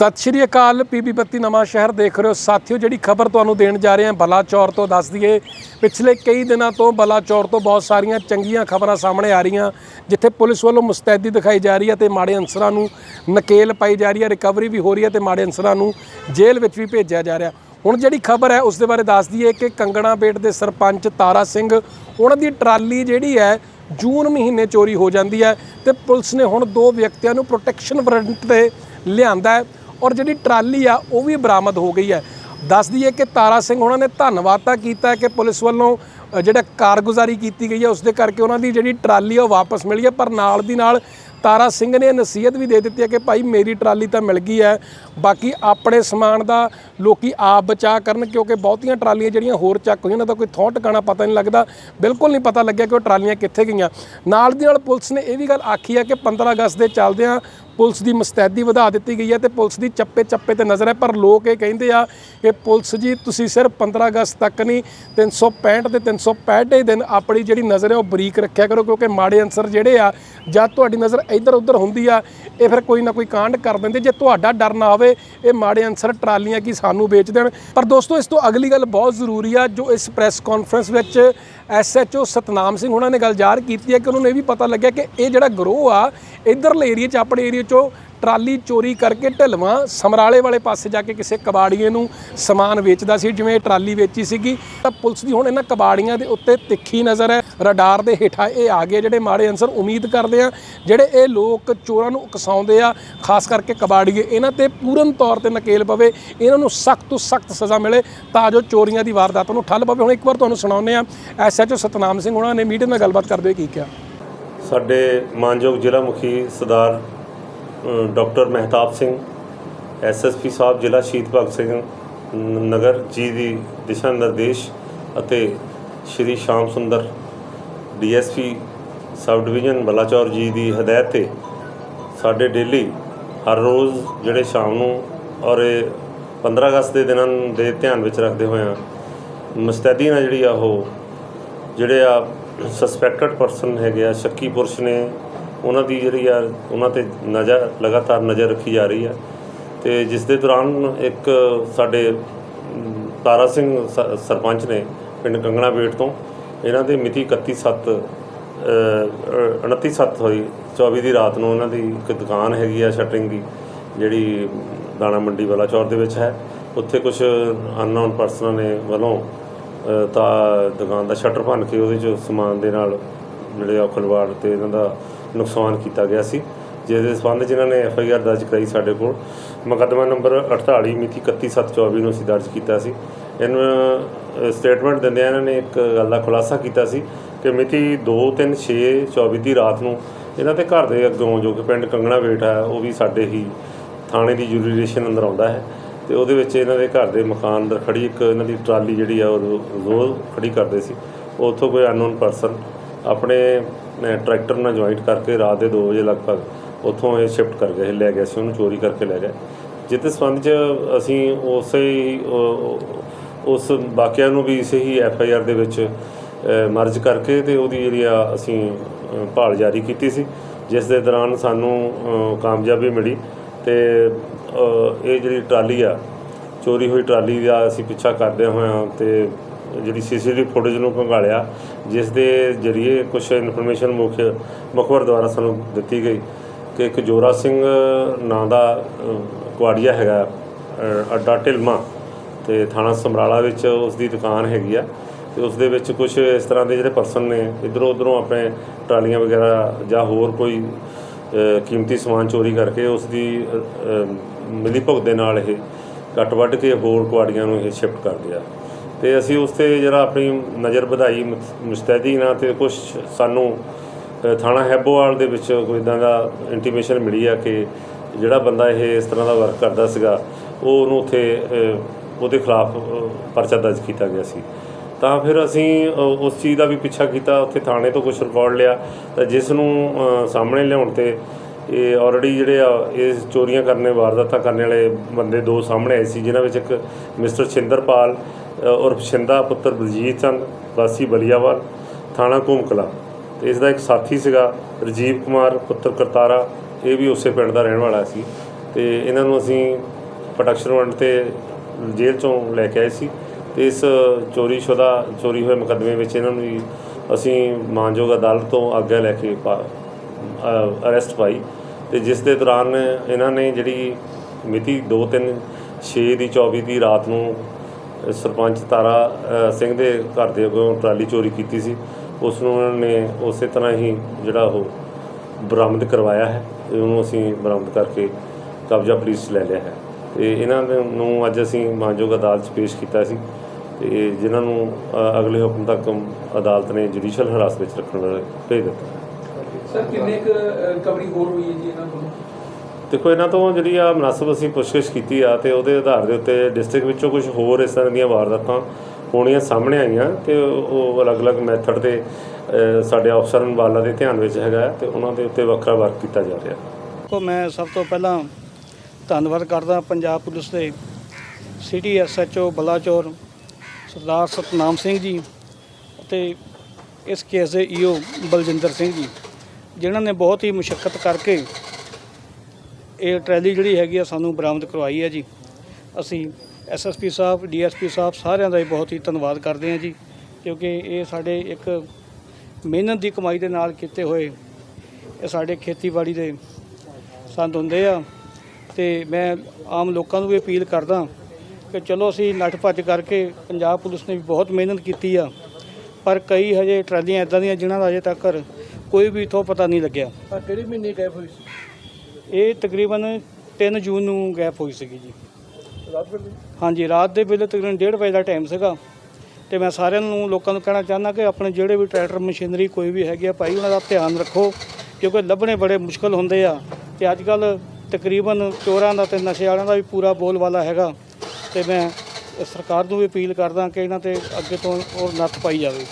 ਸਤਿ ਸ਼੍ਰੀ ਅਕਾਲ ਪੀਬੀ ਬੱਤੀ ਨਵਾਂ ਸ਼ਹਿਰ ਦੇਖ ਰਹੇ ਹੋ। ਸਾਥੀਓ, ਜਿਹੜੀ ਖਬਰ ਤੁਹਾਨੂੰ ਦੇਣ ਜਾ ਰਹੇ ਹਾਂ, ਬਲਾਚੌਰ ਤੋਂ ਦੱਸ ਦਈਏ, ਪਿਛਲੇ ਕਈ ਦਿਨਾਂ ਤੋਂ ਬਲਾਚੌਰ ਤੋਂ ਬਹੁਤ ਸਾਰੀਆਂ ਚੰਗੀਆਂ ਖਬਰਾਂ ਸਾਹਮਣੇ ਆ ਰਹੀਆਂ, ਜਿੱਥੇ ਪੁਲਿਸ ਵੱਲੋਂ ਮੁਸਤੈਦੀ ਦਿਖਾਈ ਜਾ ਰਹੀ ਹੈ ਤੇ ਮਾੜੇ ਅਨਸਰਾਂ ਨੂੰ ਨਕੇਲ ਪਾਈ ਜਾ ਰਹੀ ਹੈ, ਰਿਕਵਰੀ ਵੀ ਹੋ ਰਹੀ ਹੈ ਤੇ ਮਾੜੇ ਅਨਸਰਾਂ ਨੂੰ ਜੇਲ੍ਹ ਵਿੱਚ ਵੀ ਭੇਜਿਆ ਜਾ ਰਿਹਾ। ਹੁਣ ਜਿਹੜੀ ਖਬਰ ਹੈ, ਉਸ ਦੇ ਬਾਰੇ ਦੱਸ ਦਈਏ ਕਿ ਕੰਗਣਾ ਬੇਟ ਦੇ ਸਰਪੰਚ ਤਾਰਾ ਸਿੰਘ, ਉਹਨਾਂ ਦੀ ਟਰਾਲੀ ਜਿਹੜੀ ਹੈ, ਜੂਨ ਮਹੀਨੇ ਚੋਰੀ ਹੋ ਜਾਂਦੀ ਹੈ ਤੇ ਪੁਲਿਸ ਨੇ ਹੁਣ ਦੋ ਵਿਅਕਤੀਆਂ ਨੂੰ ਪ੍ਰੋਟੈਕਸ਼ਨ ਵਾਰੰਟ ਤੇ ਲਿਆਂਦਾ ਹੈ। ਔਰ ਜਿਹੜੀ ਟਰਾਲੀ ਆ, ਉਹ ਵੀ ਬਰਾਮਦ ਹੋ ਗਈ ਹੈ। ਦੱਸ ਦਈਏ ਕਿ ਤਾਰਾ ਸਿੰਘ ਉਹਨਾਂ ਨੇ ਧੰਨਵਾਦ ਤਾਂ ਕੀਤਾ ਕਿ ਪੁਲਿਸ ਵੱਲੋਂ ਜਿਹੜਾ ਕਾਰਗੁਜ਼ਾਰੀ ਕੀਤੀ ਗਈ ਹੈ, ਉਸ ਦੇ ਕਰਕੇ ਉਹਨਾਂ ਦੀ ਜਿਹੜੀ ਟਰਾਲੀ ਆ, ਉਹ ਵਾਪਸ ਮਿਲੀ ਹੈ। ਪਰ ਨਾਲ ਦੀ ਨਾਲ ਤਾਰਾ ਸਿੰਘ ਨੇ ਨਸੀਹਤ ਵੀ ਦੇ ਦਿੱਤੀ ਹੈ ਕਿ ਭਾਈ ਮੇਰੀ ਟਰਾਲੀ ਤਾਂ ਮਿਲ ਗਈ ਹੈ। ਬਾਕੀ ਆਪਣੇ ਸਮਾਨ ਦਾ ਲੋਕੀ ਆਪ ਬਚਾ ਕਰਨ, ਕਿਉਂਕਿ ਬਹੁਤੀਆਂ ਟਰਾਲੀਆਂ ਜਿਹੜੀਆਂ ਹੋਰ ਚੱਕ ਹੋਈਆਂ, ਉਹਨਾਂ ਦਾ ਕੋਈ ਥੋਂ ਟਿਕਾਣਾ ਪਤਾ ਨਹੀਂ ਲੱਗਦਾ। ਬਿਲਕੁਲ ਨਹੀਂ ਪਤਾ ਲੱਗਿਆ ਕਿ ਉਹ ਟਰਾਲੀਆਂ ਕਿੱਥੇ ਗਈਆਂ। ਨਾਲ ਦੀ ਨਾਲ ਪੁਲਿਸ ਨੇ ਇਹ ਵੀ ਗੱਲ ਆਖੀ ਹੈ ਕਿ 15 ਅਗਸਤ ਦੇ ਚੱਲਦਿਆਂ ਪੁਲਿਸ ਦੀ ਮੁਸਤੈਦੀ ਵਧਾ ਦਿੱਤੀ ਗਈ ਹੈ ਤੇ ਪੁਲਿਸ ਦੀ ਚੱਪੇ ਚੱਪੇ ਤੇ ਨਜ਼ਰ ਹੈ, ਪਰ ਲੋਕ ਇਹ ਕਹਿੰਦੇ ਆ ਕਿ ਪੁਲਿਸ ਜੀ, ਤੁਸੀਂ ਸਿਰਫ 15 ਅਗਸਤ ਤੱਕ ਨਹੀਂ 365 ਤੇ 365 ਹੀ ਦਿਨ ਆਪਣੀ ਜਿਹੜੀ ਨਜ਼ਰ ਹੈ ਉਹ ਬਰੀਕ ਰੱਖਿਆ ਕਰੋ, ਕਿਉਂਕਿ ਮਾੜੇ ਅਨਸਰ ਜਿਹੜੇ ਆ ਜਦ ਤੁਹਾਡੀ ਨਜ਼ਰ ਇੱਧਰ ਉੱਧਰ ਹੁੰਦੀ ਆ, ਇਹ ਫਿਰ ਕੋਈ ਨਾ ਕੋਈ ਕਾਂਡ ਕਰ ਦਿੰਦੇ। ਜੇ ਤੁਹਾਡਾ ਡਰ ਨਾ ਆਵੇ ਇਹ ਮਾੜੇ ਅਨਸਰ ਟਰਾਲੀਆਂ ਕੀ ਸਾਨੂੰ ਵੇਚ ਦੇਣ। ਪਰ ਦੋਸਤੋ, ਇਸ ਤੋਂ ਅਗਲੀ ਗੱਲ ਬਹੁਤ ਜ਼ਰੂਰੀ ਆ, ਜੋ ਇਸ ਪ੍ਰੈਸ ਕਾਨਫਰੰਸ ਵਿੱਚ ਐਸਐਚਓ ਸਤਨਾਮ ਸਿੰਘ ਉਹਨਾਂ ਨੇ ਗੱਲ ਜ਼ਾਹਰ ਕੀਤੀ ਹੈ ਕਿ ਉਹਨਾਂ ਨੂੰ ਇਹ ਵੀ ਪਤਾ ਲੱਗਿਆ ਕਿ ਇਹ ਜਿਹੜਾ ਗਰੋਹ ਆ ਇਧਰਲੇ ਏਰੀਆ 'ਚ, ਆਪਣੇ ਏਰੀਆ 'ਚੋਂ ਟਰਾਲੀ ਚੋਰੀ ਕਰਕੇ ਢਲਵਾਂ, ਸਮਰਾਲੇ ਵਾਲੇ ਪਾਸੇ ਜਾ ਕੇ ਕਿਸੇ ਕਬਾੜੀਏ ਨੂੰ ਸਮਾਨ ਵੇਚਦਾ ਸੀ, ਜਿਵੇਂ ਇਹ ਟਰਾਲੀ ਵੇਚੀ ਸੀਗੀ। ਤਾਂ ਪੁਲਿਸ ਦੀ ਹੁਣ ਇਹਨਾਂ ਕਬਾੜੀਆਂ ਦੇ ਉੱਤੇ ਤਿੱਖੀ ਨਜ਼ਰ ਹੈ। ਰਡਾਰ ਦੇ ਹੇਠਾਂ ਇਹ ਆ ਗਏ ਜਿਹੜੇ ਮਾੜੇ ਅਨਸਰ ਉਮੀਦ ਕਰਦੇ ਆ, ਜਿਹੜੇ ਇਹ ਲੋਕ ਚੋਰਾਂ ਨੂੰ ਉਕਸਾਉਂਦੇ ਆ, ਖਾਸ ਕਰਕੇ ਕਬਾੜੀਏ। ਇਹਨਾਂ ਤੇ ਪੂਰਨ ਤੌਰ ਤੇ ਨਕੇਲ ਪਵੇ, ਇਹਨਾਂ ਨੂੰ ਸਖਤ ਤੋਂ ਸਖਤ ਸਜ਼ਾ ਮਿਲੇ, ਤਾਂ ਜੋ ਚੋਰੀਆਂ ਦੀ ਵਾਰਦਾਤਾਂ ਨੂੰ ਠੱਲ ਪਵੇ। ਹੁਣ ਇੱਕ ਵਾਰ ਤੁਹਾਨੂੰ ਸੁਣਾਉਂਦੇ ਆ ਐਸਐਚਓ ਸਤਨਾਮ ਸਿੰਘ ਉਹਨਾਂ ਨੇ ਮੀਡੀਆ ਨਾਲ ਗੱਲਬਾਤ ਕਰਦੇ ਹੋਏ ਕੀ ਕਿਹਾ। ਸਾਡੇ ਮਾਨਯੋਗ ਜ਼ਿਲ੍ਹਾ ਮੁਖੀ ਸਰਦਾਰ ਡਾਕਟਰ ਮਹਿਤਾਬ ਸਿੰਘ ਐਸਐਸਪੀ ਸਾਹਿਬ, ਜ਼ਿਲ੍ਹਾ ਸ਼ਹੀਦ ਭਗਤ ਸਿੰਘ ਨ- ਨਗਰ, ਜੀ ਦੀ ਦਿਸ਼ਾ ਨਿਰਦੇਸ਼ ਅਤੇ Shri Sham Sundar DSP sub division Balachaur ji ਦੀ ਹਦਾਇਤ ਤੇ ਸਾਡੇ ਡੇਲੀ ਹਰ ਰੋਜ਼ ਜਿਹੜੇ ਸ਼ਾਮ ਨੂੰ ਔਰ ਇਹ 15 ਅਗਸਤ ਦੇ ਦਿਨਾਂ ਦੇ ਧਿਆਨ ਵਿੱਚ ਰੱਖਦੇ ਹੋਏ ਹੋਇਆਂ ਮੁਸਤੈਦੀ ਨਾਲ ਜਿਹੜੀ ਆ ਉਹ, ਜਿਹੜੇ ਆ ਸਸਪੈਕਟਡ ਪਰਸਨ ਹੈਗੇ ਆ, ਸ਼ੱਕੀ ਪੁਰਸ਼ ਨੇ। ਉਹਨਾਂ ਦੀ ਜਿਹੜੀ ਆ, ਉਹਨਾਂ ਤੇ ਨਜ਼ਰ ਲਗਾਤਾਰ ਨਜ਼ਰ ਰੱਖੀ ਜਾ ਰਹੀ ਆ। ਤੇ ਜਿਸ ਦੇ ਦੌਰਾਨ ਇੱਕ ਸਾਡੇ ਤਾਰਾ ਸਿੰਘ ਸ- ਸਰਪੰਚ ਨੇ ਪਿੰਡ ਕੰਗਣਾ ਬੇਟ ਤੋਂ, ਇਹਨਾਂ ਦੇ ਮਿਤੀ 31/7 29/7 ਹੋਈ 24 ਦੀ ਰਾਤ ਨੂੰ ਇਹਨਾਂ ਦੀ ਇੱਕ ਦੁਕਾਨ ਹੈਗੀ ਆ ਸ਼ਟਰਿੰਗ ਦੀ, ਜਿਹੜੀ ਦਾਣਾ ਮੰਡੀ ਵਾਲਾ ਚੌਰ ਦੇ ਵਿੱਚ ਹੈ। ਉੱਥੇ ਕੁਝ ਅਨਨੋਨ ਪਰਸਨਾਂ ਨੇ ਵੱਲੋਂ ਤਾਂ ਦੁਕਾਨ ਦਾ ਸ਼ਟਰ ਭੰਨ ਕੇ ਉਹਦੇ ਚ ਸਮਾਨ ਦੇ ਨਾਲ ਜਿਹੜੇ ਆ ਖਲਵਾੜ ਤੇ ਇਹਨਾਂ ਦਾ ਨੁਕਸਾਨ ਕੀਤਾ ਗਿਆ ਸੀ ਜਿਸ ਦੇ ਸੰਬੰਧ 'ਚ ਇਹਨਾਂ ਨੇ ਐਫ ਆਈ ਆਰ ਦਰਜ ਕਰਾਈ ਸਾਡੇ ਕੋਲ। ਮੁਕੱਦਮਾ ਨੰਬਰ 48 ਮਿਤੀ 31/7/24 ਨੂੰ ਅਸੀਂ ਦਰਜ ਕੀਤਾ ਸੀ। ਇਹਨੂੰ ਸਟੇਟਮੈਂਟ ਦਿੰਦਿਆਂ ਇਹਨਾਂ ਨੇ ਇੱਕ ਗੱਲ ਦਾ ਖੁਲਾਸਾ ਕੀਤਾ ਸੀ ਕਿ ਮਿਤੀ 2/3/6/24 ਦੀ ਰਾਤ ਨੂੰ ਇਹਨਾਂ ਦੇ ਘਰ ਦੇ ਅੱਗੋਂ ਜੋ ਕਿ ਪਿੰਡ ਕੰਗਣਾ ਵੇਟ ਹੈ, ਉਹ ਵੀ ਸਾਡੇ ਹੀ ਥਾਣੇ ਦੀ ਜੁਰੀਡੀਸ਼ਨ ਅੰਦਰ ਆਉਂਦਾ ਹੈ। ਤੇ ਉਹਦੇ ਵਿੱਚ ਇਹਨਾਂ ਦੇ ਘਰ ਦੇ ਮਕਾਨ ਅੰਦਰ ਖੜੀ ਇੱਕ ਇਹਨਾਂ ਦੀ ਟਰਾਲੀ ਜਿਹੜੀ ਆ, ਉਹ ਰੋ- ਰੋਜ਼ ਖੜੀ ਕਰਦੇ ਸੀ। ਉੱਥੋਂ ਕੋਈ ਅਨਨੋਨ ਪਰਸਨ ਆਪਣੇ ਟਰੈਕਟਰ ਨਾਲ ਜੁਆਇੰਟ ਕਰਕੇ ਰਾਤ ਦੇ 2 ਵਜੇ ਲਗਭਗ ਉੱਥੋਂ ਇਹ ਸ਼ਿਫਟ ਕਰ ਗਏ, ਲੈ ਗਏ ਸੀ, ਉਹਨੂੰ ਚੋਰੀ ਕਰਕੇ ਲੈ ਗਏ ਜਿਸ ਸੰਬੰਧ 'ਚ ਅਸੀਂ ਉਸੇ ਉਸ ਵਾਕਿਆ ਨੂੰ ਵੀ ਇਸੇ ਹੀ ਐਫ ਆਈ ਆਰ ਦੇ ਵਿੱਚ ਮਰਜ ਕਰਕੇ ਤੇ ਉਹਦੀ ਜਿਹੜੀ ਆ ਅਸੀਂ ਭਾਲ ਜਾਰੀ ਕੀਤੀ ਸੀ। ਜਿਸ ਦੇ ਦੌਰਾਨ ਸਾਨੂੰ ਕਾਮਯਾਬੀ ਮਿਲੀ ਤੇ ਇਹ ਜਿਹੜੀ ਟਰਾਲੀ ਆ, ਚੋਰੀ ਹੋਈ ਟਰਾਲੀ ਦਾ ਅਸੀਂ ਪਿੱਛਾ ਕਰਦੇ ਹੋਇਆਂ ਤੇ ਜਿਹੜੀ ਸੀਸੀਟੀਵੀ ਫੁਟੇਜ ਨੂੰ ਕੰਗਾਲਿਆ ਜਿਸ ਦੇ ਜਰੀਏ ਕੁਝ ਇਨਫੋਰਮੇਸ਼ਨ ਮੁੱਖ ਮੁਖਬਰ ਦੁਆਰਾ ਸਾਨੂੰ ਦਿੱਤੀ ਗਈ ਕਿ ਇੱਕ ਜੋਰਾ ਸਿੰਘ ਨਾਂ ਦਾ ਕੁਆੜੀਆ ਹੈਗਾ ਅੱਡਾ ਢਿਲਮਾ ਤੇ ਥਾਣਾ ਸਮਰਾਲਾ ਵਿੱਚ ਉਸ ਦੀ ਦੁਕਾਨ ਹੈਗੀ ਆ ਤੇ ਉਸ ਦੇ ਵਿੱਚ ਕੁਝ ਇਸ ਤਰ੍ਹਾਂ ਦੇ ਜਿਹੜੇ ਪਰਸਨ ਨੇ ਇਧਰੋਂ ਉਧਰੋਂ ਆਪਣੇ ਟਰਾਲੀਆਂ ਵਗੈਰਾ ਜਾਂ ਹੋਰ ਕੋਈ ਕੀਮਤੀ ਸਮਾਨ ਚੋਰੀ ਕਰਕੇ ਉਸ ਦੀ ਮਿਲੀ ਭੁਗਤ ਦੇ ਨਾਲ ਇਹ ਕੱਟ ਵੱਢ ਕੇ ਹੋਰ ਕੁਆੜੀਆਂ ਨੂੰ ਇਹ ਸ਼ਿਫਟ ਕਰ ਗਿਆ ਤੇ ਅਸੀਂ ਉਸ ਤੇ ਜਿਹੜਾ ਆਪਣੀ ਨਜ਼ਰ ਵਧਾਈ ਮੁਸ- ਮੁਸਤੈਦੀ ਨਾਲ ਤੇ ਕੁਝ ਸਾਨੂੰ ਥਾਣਾ ਹੈਬੋਵਾਲ ਦੇ ਵਿੱਚ ਕੋਈ ਇਦਾਂ ਦਾ ਇੰਟੀਮੇਸ਼ਨ ਮਿਲੀ ਆ ਕਿ ਜਿਹੜਾ ਬੰਦਾ ਇਹ ਇਸ ਤਰ੍ਹਾਂ ਦਾ ਵਰਕ ਕਰਦਾ ਸੀਗਾ, ਉਹ ਉਹਨੂੰ ਉੱਥੇ ਉਹਦੇ ਖਿਲਾਫ ਪਰਚਾ ਦਰਜ ਕੀਤਾ ਗਿਆ ਸੀ। ਤਾਂ ਫਿਰ ਅਸੀਂ ਉਸ ਚੀਜ਼ ਦਾ ਵੀ ਪਿੱਛਾ ਕੀਤਾ ਉੱਥੇ ਥਾਣੇ ਤੋਂ ਕੁਝ ਰਿਕਾਰਡ ਲਿਆ। ਤਾਂ ਜਿਸ ਨੂੰ ਸਾਹਮਣੇ ਲਿਆਉਣ ਤੇ ਇਹ ਆਲਰੇਡੀ ਜਿਹੜੇ ਆ ਇਹ ਚੋਰੀਆਂ ਕਰਨੇ ਵਾਰਦਾਤਾਂ ਕਰਨ ਵਾਲੇ ਬੰਦੇ ਦੋ ਸਾਹਮਣੇ ਆਏ ਸੀ ਜਿਨ੍ਹਾਂ ਵਿੱਚ ਇੱਕ ਮਿਸਟਰ ਛਿੰਦਰਪਾਲ ਅ, ਉਰਫ ਛਿੰਦਾ ਪੁੱਤਰ ਬਲਜੀਤ ਚੰਦ ਵਾਸੀ ਬਲੀਆਵਾਲ ਥਾਣਾ ਘੂਮਕਲਾ। ਤੇ ਇਸ ਦਾ ਇੱਕ ਸਾਥੀ ਸੀਗਾ ਰਜੀਵ ਕੁਮਾਰ ਪੁੱਤਰ ਕਰਤਾਰਾ ਇਹ ਵੀ ਉਸੇ ਪਿੰਡ ਦਾ ਰਹਿਣ ਵਾਲਾ ਸੀ। ਤੇ ਇਹਨਾਂ ਨੂੰ ਅਸੀਂ ਪ੍ਰੋਟੈਕਸ਼ਨ ਵਾਰੰਟ ਤੇ ਜੇਲ੍ਹ ਚੋਂ ਲੈ ਕੇ ਆਏ ਸੀ। ਤੇ ਇਸ ਚੋਰੀ ਸ਼ੁਦਾ ਚੋਰੀ ਹੋਏ ਮੁਕੱਦਮੇ ਵਿੱਚ ਇਹਨਾਂ ਨੂੰ ਵੀ ਅਸੀਂ ਮਾਨਯੋਗ ਅਦਾਲਤ ਤੋਂ ਆਗਿਆ ਲੈ ਕੇ ਅਰੈਸਟ ਪਾਈ ਤੇ ਜਿਸ ਦੇ ਦੌਰਾਨ ਇਹਨਾਂ ਨੇ ਜਿਹੜੀ ਮਿਤੀ 2-3 6 ਦੀ 24 ਦੀ ਰਾਤ ਨੂੰ ਸਰਪੰਚ ਤਾਰਾ ਸਿੰਘ ਦੇ ਘਰ ਦੇ ਅੱਗੋਂ ਟਰਾਲੀ ਚੋਰੀ ਕੀਤੀ ਸੀ, ਉਸ ਨੂੰ ਉਹਨਾਂ ਨੇ ਉਸੇ ਤਰ੍ਹਾਂ ਹੀ ਜਿਹੜਾ ਉਹ ਬਰਾਮਦ ਕਰਵਾਇਆ ਹੈ ਤੇ ਉਹਨੂੰ ਅਸੀਂ ਬਰਾਮਦ ਕਰਕੇ ਕਬਜ਼ਾ ਪੁਲਿਸ 'ਚ ਲੈ ਲਿਆ ਹੈ। ਤੇ ਇਹਨਾਂ ਨੂੰ ਅੱਜ ਅਸੀਂ ਮਾਨਯੋਗ ਅਦਾਲਤ 'ਚ ਪੇਸ਼ ਕੀਤਾ ਸੀ। ਤੇ ਜਿਨ੍ਹਾਂ ਨੂੰ ਅਗਲੇ ਹੁਕਮ ਤੱਕ ਅਦਾਲਤ ਨੇ ਜੁਡੀਸ਼ੀਅਲ ਹਿਰਾਸਤ ਵਿੱਚ ਰੱਖਣ ਵਾਲੇ ਭੇਜ ਦਿੱਤਾ। ਸਰ ਕਿੰਨੇ ਕੁ ਰਿਕਵਰੀ ਹੋਰ ਹੋਈ ਹੈ ਜੀ ਇਹਨਾਂ ਕੋਲੋਂ ਦੇਖੋ ਇਹਨਾਂ ਤੋਂ ਜਿਹੜੀ ਆ ਮਨਸਬ ਅਸੀਂ ਪੁੱਛਗਿੱਛ ਕੀਤੀ ਆ ਤੇ ਉਹਦੇ ਆਧਾਰ ਦੇ ਉੱਤੇ ਡਿਸਟ੍ਰਿਕਟ ਵਿੱਚੋਂ ਕੁਝ ਹੋਰ ਇਸ ਤਰ੍ਹਾਂ ਦੀਆਂ ਵਾਰਦਾਤਾਂ ਹੋਣੀਆਂ ਸਾਹਮਣੇ ਆਈਆਂ ਤੇ ਉਹ ਅਲੱਗ-ਅਲੱਗ ਮੈਥਡ ਤੇ ਸਾਡੇ ਅਫਸਰ ਅੰਬਾਲਾ ਦੇ ਧਿਆਨ ਵਿੱਚ ਹੈਗਾ ਤੇ ਉਹਨਾਂ ਦੇ ਉੱਤੇ ਵੱਖਰਾ ਵਰਕ ਕੀਤਾ ਜਾ ਰਿਹਾ। ਕੋ ਮੈਂ ਸਭ ਤੋਂ ਪਹਿਲਾਂ ਧੰਨਵਾਦ ਕਰਦਾ ਪੰਜਾਬ ਪੁਲਿਸ ਦੇ ਸਿਟੀ ਐਸਐਚਓ ਬਲਾਚੌਰ ਸਰਦਾਰ ਸਤਨਾਮ ਸਿੰਘ ਜੀ ਅਤੇ ਇਸ ਕੇਸ ਦੇ ਈਓ ਬਲਜਿੰਦਰ ਸਿੰਘ ਜੀ, ਜਿਨ੍ਹਾਂ ਨੇ ਬਹੁਤ ਹੀ ਮੁਸ਼ਕਲ ਕਰਕੇ ਇਹ ਟਰੈਲੀ ਜਿਹੜੀ ਹੈਗੀ ਆ ਸਾਨੂੰ ਬਰਾਮਦ ਕਰਵਾਈ ਹੈ ਜੀ। ਅਸੀਂ ਐਸਐਸਪੀ ਸਾਹਿਬ ਡੀਐਸਪੀ ਸਾਹਿਬ ਸਾਰਿਆਂ ਦਾ ਹੀ ਬਹੁਤ ਹੀ ਧੰਨਵਾਦ ਕਰਦੇ ਹਾਂ ਜੀ, ਕਿਉਂਕਿ ਇਹ ਸਾਡੇ ਇੱਕ ਮਿਹਨਤ ਦੀ ਕਮਾਈ ਦੇ ਨਾਲ ਕੀਤੇ ਹੋਏ ਇਹ ਸਾਡੇ ਖੇਤੀਬਾੜੀ ਦੇ ਸੰਦ ਹੁੰਦੇ ਆ। ਤੇ ਮੈਂ ਆਮ ਲੋਕਾਂ ਨੂੰ ਵੀ ਅਪੀਲ ਕਰਦਾ ਕਿ ਚਲੋ ਅਸੀਂ ਨੱਠ ਭੱਜ ਕਰਕੇ ਪੰਜਾਬ ਪੁਲਿਸ ਨੇ ਵੀ ਬਹੁਤ ਮਿਹਨਤ ਕੀਤੀ ਆ ਪਰ ਕਈ ਹਜੇ ਟਰਾਲੀਆਂ ਇਦਾਂ ਦੀਆਂ ਜਿਨ੍ਹਾਂ ਦਾ ਅਜੇ ਤੱਕ ਕੋਈ ਵੀ ਇਥੋਂ ਪਤਾ ਨਹੀਂ ਲੱਗਿਆ। ਪਰ ਕਿਹੜੇ ਮਹੀਨੇ ਗਾਇਬ ਹੋਈ ਸੀ? ਇਹ ਤਕਰੀਬਨ 3 ਜੂਨ ਨੂੰ ਗੈਪ ਹੋਈ ਸੀਗੀ ਜੀ। ਰਾਤ ਵੇਲੇ? ਹਾਂਜੀ ਰਾਤ ਦੇ ਵੇਲੇ ਤਕਰੀਬਨ 1:30 ਵਜੇ ਦਾ ਟਾਈਮ ਸੀਗਾ ਤੇ ਮੈਂ ਸਾਰਿਆਂ ਨੂੰ ਲੋਕਾਂ ਨੂੰ ਕਹਿਣਾ ਚਾਹੁੰਦਾ ਕਿ ਆਪਣੇ ਜਿਹੜੇ ਵੀ ਟਰੈਕਟਰ ਮਸ਼ੀਨਰੀ ਕੋਈ ਵੀ ਹੈਗੀ ਆ ਭਾਈ ਉਹਨਾਂ ਦਾ ਧਿਆਨ ਰੱਖੋ ਕਿਉਂਕਿ ਲੱਭਣੇ ਬੜੇ ਮੁਸ਼ਕਲ ਹੁੰਦੇ ਆ ਤੇ ਅੱਜ ਕੱਲ ਤਕਰੀਬਨ ਚੋਰਾਂ ਦਾ ਤੇ ਨਸ਼ੇ ਵਾਲਿਆਂ ਦਾ ਵੀ ਪੂਰਾ ਬੋਲਬਾਲਾ ਹੈਗਾ। ਤੇ ਮੈਂ ਸਰਕਾਰ ਨੂੰ ਵੀ ਅਪੀਲ ਕਰਦਾ ਕਿ ਇਹਨਾਂ ਤੇ ਅੱਗੇ ਤੋਂ ਹੋਰ ਨੱਥ ਪਾਈ ਜਾਵੇ।